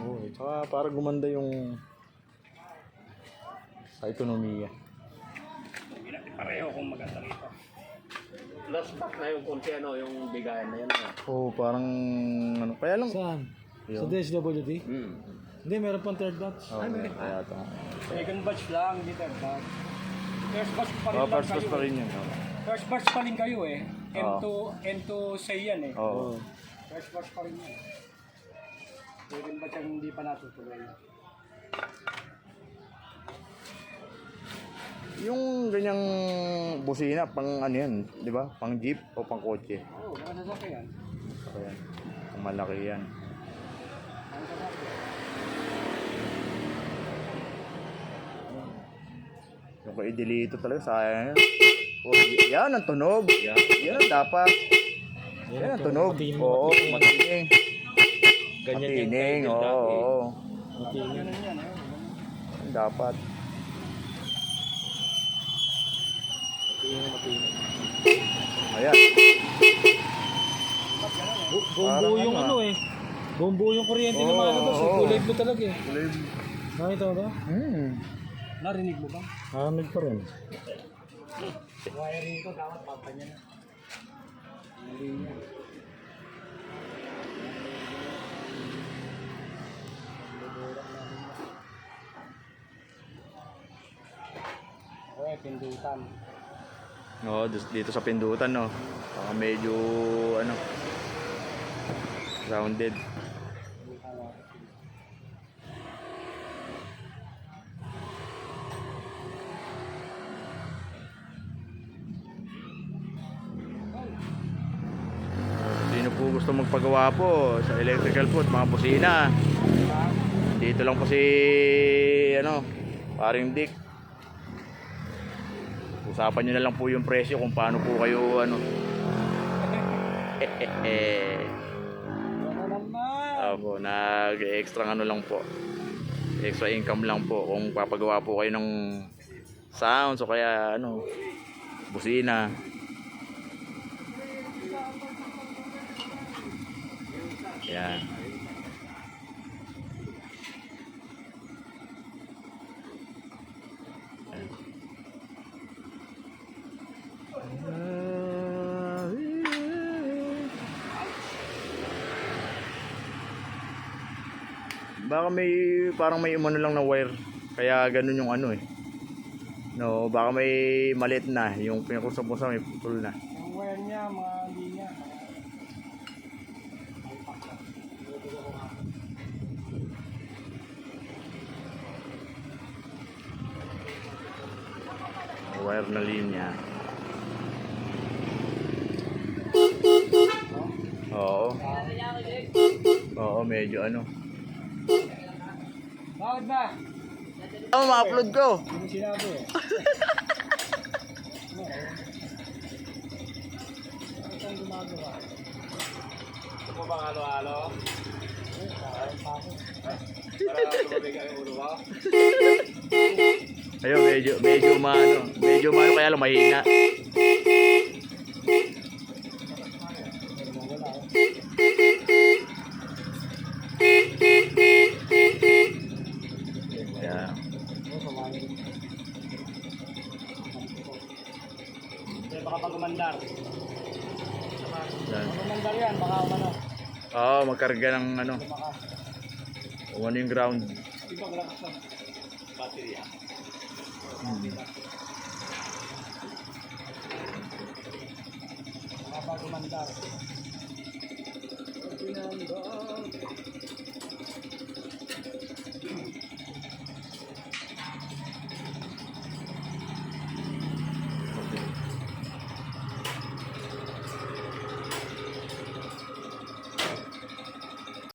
Oo, eh. Tsaka para gumanda yung sa ekonomiya. Pareho kung maganda rito. Last pack na yung konti ano, yung bigayan na yan. Oo, parang ano, kaya lang. Saan? Yun. Sa DSWD? Hmm. Hindi, meron pang third batch. Oo, kaya ito. Second batch lang, hindi third batch. First batch pa rin Oh, lang first kayo. class pa rin yun. First batch pa rin kayo eh. M2, M2 say yan eh. Oo. First batch pa rin yan. Second batch ang hindi pa natutuloy. Yung ganyang busina, pang ano yan, di ba? Pang jeep o pang kotse. Oo, oh, mga sasakyan. Ayan. Ang malaki yan. Mga sasakyan. Yung kay Delito talaga, sayang yan. Oh, yan ang tunog. Yan, yan ang dapat. Yan ang tunog. Oo, matining. Ganyan Matining, oo. Matining. Yan eh. Yan dapat. Matining, matining. Ayan. Bu- Buong Parang buo yung ano, ano eh. Buong buo yung kuryente na Oo, malabas eh. oo. Kulay blue talaga eh. Nakita mo ba? Hmm. Narinig mo ba? Haramig pa rin. Wiring ko, dapat papanya na. Mali pindutan. Oo, dus- dito sa pindutan, no. Baka medyo, ano, rounded. Sino po gusto magpagawa po sa electrical po at mga busina? Dito lang po si, ano, paring Dick. Usapan nyo na lang po yung presyo kung paano po kayo ano. Eh, eh, eh. Nag-extra ano lang po. Extra income lang po kung papagawa po kayo ng sounds o kaya ano, busina. Yan. Baka may parang may umano lang na wire. Kaya ganun yung ano eh. No, baka may malit na yung pinakusap-kusap may putol na. Yung wire niya, mga linya. Wire na linya. Oo. Oo, medyo ano. Bakit ba? Ano ma-upload ko? Hindi sinabi eh. Bakit ang gumagawa? Ito po bang halo-halo? Para tumabig ang ulo ko? Ayun, medyo medyo maano, medyo maano kaya lang mahina. Umandar. Yan. Pag umandar yan, baka umano. Oo, magkarga ng ano, Baka. kung ano yung ground. Ibang lakas lang. Baterya. Baka pag umandar.